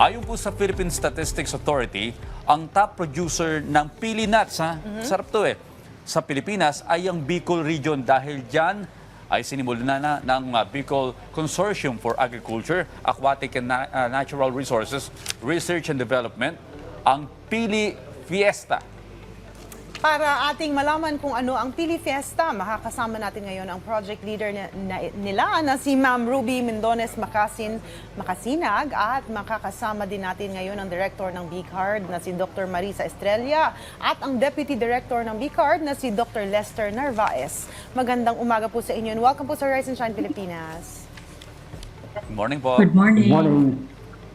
Ayon po sa Philippine Statistics Authority, ang top producer ng pili nuts, ha? sarap to eh, sa Pilipinas ay ang Bicol Region dahil dyan ay sinimulan na, na ng uh, Bicol Consortium for Agriculture, Aquatic and Na- uh, Natural Resources, Research and Development, ang Pili Fiesta. Para ating malaman kung ano ang Pili Fiesta, makakasama natin ngayon ang project leader na, na- nila na si Ma'am Ruby Mendones Makasin Makasinag at makakasama din natin ngayon ang director ng B-Card na si Dr. Marisa Estrella at ang deputy director ng B-Card na si Dr. Lester Narvaez. Magandang umaga po sa inyo and welcome po sa Rise and Shine Pilipinas. Good morning po. Good morning. Good morning.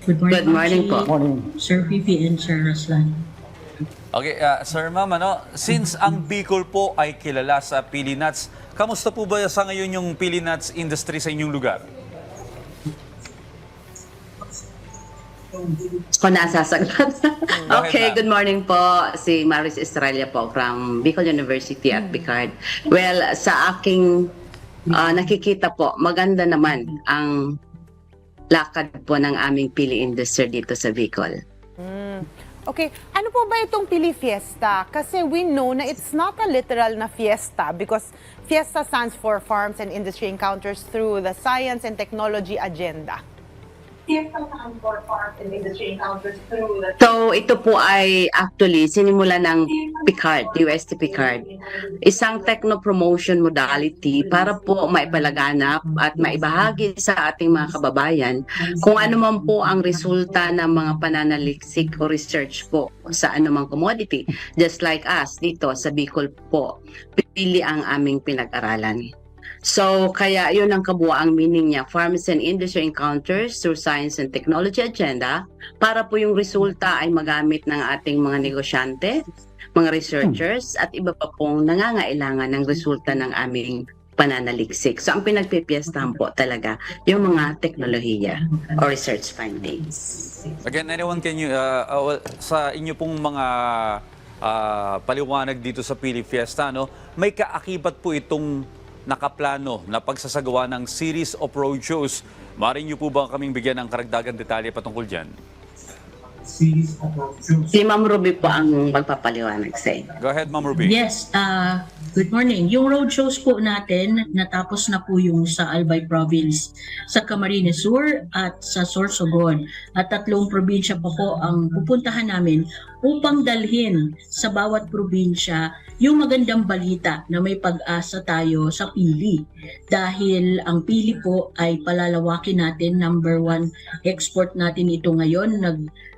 Good morning, Good morning po. Morning. Sir Fifi and Sir Raslan. Okay, uh, Sir Ma'am, ano, since ang Bicol po ay kilala sa pili nuts, kamusta po ba sa ngayon yung pili nuts industry sa inyong lugar? Ako na sasagot. okay, good morning po. Si Maris Estrella po from Bicol University at Picard. Well, sa aking ah, nakikita po, maganda naman ang lakad po ng aming pili industry dito sa Bicol. Okay, ano po ba itong Pili Fiesta? Kasi we know na it's not a literal na fiesta because Fiesta stands for Farms and Industry Encounters through the Science and Technology Agenda. CFL stands for Farms and Industry Encounters through the So, ito po ay actually sinimula ng Picard, UST Picard. Isang techno-promotion modality para po maipalaganap at maibahagi sa ating mga kababayan kung ano man po ang resulta ng mga pananaliksik o research po sa anumang commodity. Just like us dito sa Bicol po, pili ang aming pinag-aralan. So, kaya yun ang kabuaang meaning niya, Farms and Industry Encounters through Science and Technology Agenda para po yung resulta ay magamit ng ating mga negosyante, mga researchers, at iba pa pong nangangailangan ng resulta ng aming pananaliksik. So, ang pinagpipiestahan po talaga yung mga teknolohiya or research findings. Again, anyone can you, uh, uh, sa inyo pong mga uh, paliwanag dito sa Pili Fiesta, no, may kaakibat po itong nakaplano na pagsasagawa ng series of roadshows. Mari niyo po ba kaming bigyan ng karagdagan detalye patungkol dyan? Si Ma'am Ruby po ang magpapaliwanag sa inyo. Go ahead, Ma'am Ruby. Yes, uh, good morning. Yung road shows po natin, natapos na po yung sa Albay Province, sa Camarines Sur at sa Sorsogon. At tatlong probinsya pa po ang pupuntahan namin upang dalhin sa bawat probinsya yung magandang balita na may pag-asa tayo sa pili. Dahil ang pili po ay palalawakin natin, number one export natin ito ngayon,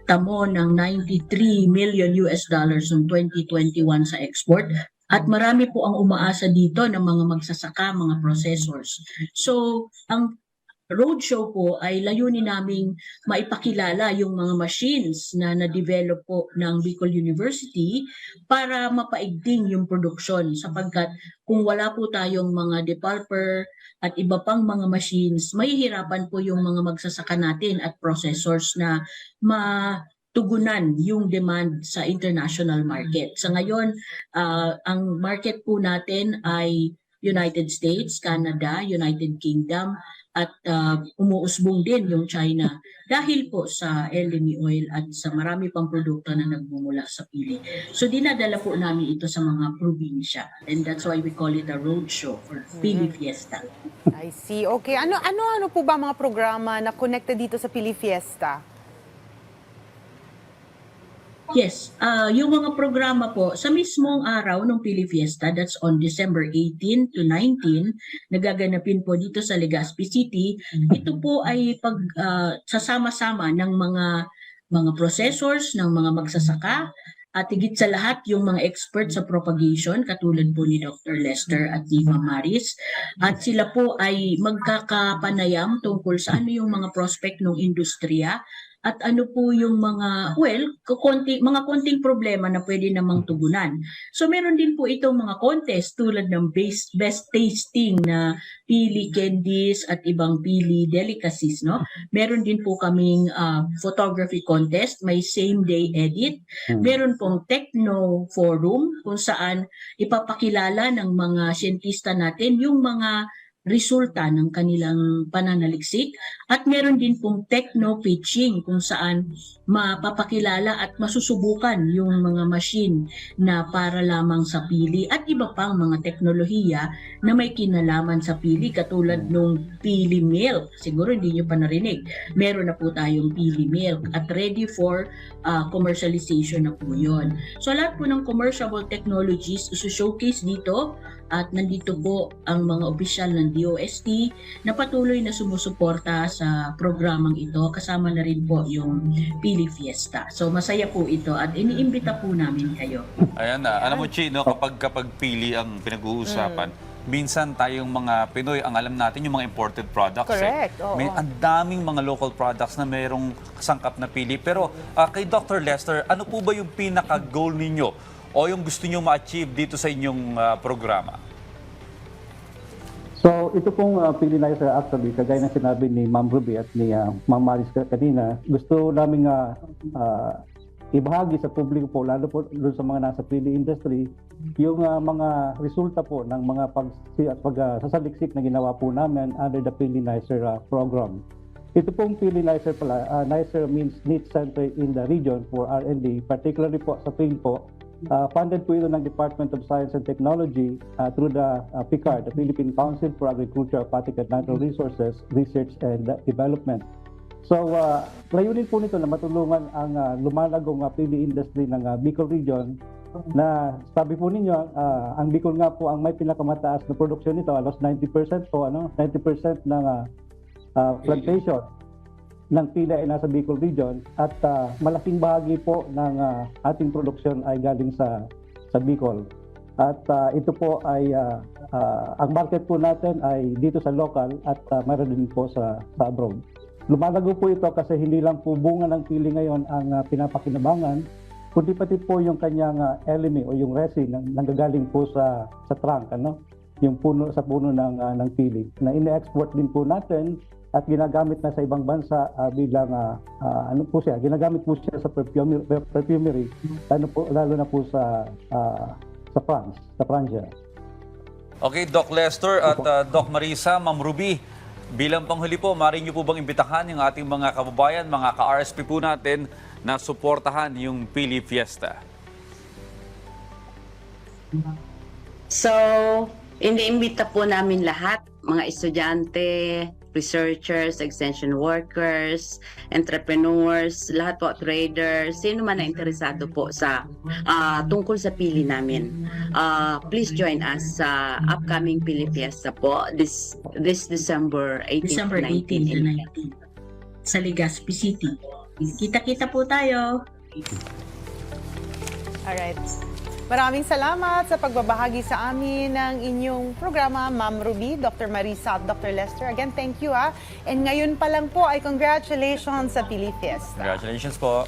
nagtamo ng 93 million US dollars noong 2021 sa export. At marami po ang umaasa dito ng mga magsasaka, mga processors. So, ang roadshow po ay layunin naming maipakilala yung mga machines na na-develop po ng Bicol University para mapaigting yung produksyon sapagkat kung wala po tayong mga depulper at iba pang mga machines, mahihirapan po yung mga magsasaka natin at processors na matugunan yung demand sa international market. Sa ngayon, ah, ang market po natin ay United States, Canada, United Kingdom, at ah, umuusbong din yung China dahil po sa LME oil at sa marami pang produkto na nagmumula sa pili. So dinadala po namin ito sa mga probinsya and that's why we call it a road show or Pili Fiesta. I see. Okay, ano ano ano po ba mga programa na connected dito sa Pili Fiesta? Yes, ah yung mga programa po sa mismong araw ng Pili Fiesta, that's on December 18 to 19, nagaganapin po dito sa Legazpi City. Ito po ay pag ah, sasama-sama ng mga mga processors, ng mga magsasaka, at higit sa lahat yung mga expert sa propagation katulad po ni Dr. Lester at ni Ma'am Maris at sila po ay magkakapanayam tungkol sa ano yung mga prospect ng industriya at ano po yung mga, well, konti, mga konting problema na pwede namang tugunan. So meron din po itong mga contest tulad ng best, best tasting na pili candies at ibang pili delicacies, no? Meron din po kaming ah, photography contest, may same day edit. Meron pong techno forum kung saan ipapakilala ng mga siyentista natin yung mga resulta ng kanilang pananaliksik at meron din pong techno pitching kung saan mapapakilala at masusubukan yung mga machine na para lamang sa pili at iba pang mga teknolohiya na may kinalaman sa pili katulad nung pili milk. Siguro hindi nyo pa narinig. Meron na po tayong pili milk at ready for uh, commercialization na po yun. So lahat po ng commercial technologies isu-showcase dito at nandito po ang mga opisyal ng DOST na patuloy na sumusuporta sa programang ito kasama na rin po yung Pili Fiesta. So masaya po ito at iniimbita po namin kayo. Ayan na. Alam mo, Chi, no, kapag, kapag pili ang pinag-uusapan, minsan tayong mga Pinoy, ang alam natin yung mga imported products. Correct, Eh. oo. May ang daming mga local products na mayroong kasangkap na pili. Pero ah, kay Dr. Lester, ano po ba yung pinaka-goal ninyo o yung gusto nyo ma-achieve dito sa inyong ah, programa? So ito pong uh, fertilizer actually, kagaya ng sinabi ni Ma'am Ruby at ni uh, Ma'am Maris ka- kanina, gusto namin uh, uh, ibahagi sa publiko po, lalo po doon sa mga nasa pili industry, yung uh, mga resulta po ng mga pag, pag uh, sasaliksik na ginawa po namin under the Pilinizer uh, program. Ito pong Pilinizer pala, uh, NICER means Need Center in the region for R&D, particularly po sa field po, Uh, funded po ito ng Department of Science and Technology uh, through the uh, PICAR, the Philippine Council for Agriculture, Aquatic and Natural Resources, Research and Development. So, uh, layunin po nito na matulungan ang uh, lumalagong uh, pili industry ng uh, Bicol region na sabi po ninyo, uh, ang Bicol nga po ang may pinakamataas na produksyon nito, alos 90% po, ano, 90% ng uh, uh, plantation ng pila ay nasa Bicol region at ah, malaking bahagi po ng ah, ating produksyon ay galing sa sa Bicol. At ah, ito po ay ah, ah, ang market po natin ay dito sa local at uh, mayroon din po sa, sa abroad. Lumalago po ito kasi hindi lang po bunga ng pili ngayon ang ah, pinapakinabangan, kundi pati po yung kanyang uh, elemi o yung resin na nanggagaling po sa sa trunk ano yung puno sa puno ng ah, ng pili na ine-export din po natin at ginagamit na sa ibang bansa ah, bilang ah, ah, ano po siya ginagamit po siya sa perfumery, perfumery lalo, po, lalo na po sa ah, sa France sa Pransya Okay, Doc Lester at ah, Doc Marisa, Ma'am Ruby, bilang panghuli po, maaari niyo po bang imbitahan yung ating mga kababayan, mga ka-RSP po natin na suportahan yung Pili Fiesta? So, iniimbita po namin lahat, mga estudyante, researchers, extension workers, entrepreneurs, lahat po, traders, sino man na interesado po sa ah, tungkol sa pili namin. Ah, please join us sa upcoming Pili Fiesta po this this December 18 December 18 to 19 sa Legazpi City. Kita-kita po tayo. Alright. Maraming salamat sa pagbabahagi sa amin ng inyong programa, Ma'am Ruby, Dr. Marisa at Dr. Lester. Again, thank you ha. And ngayon pa lang po ay congratulations sa Pili Fiesta. Congratulations po.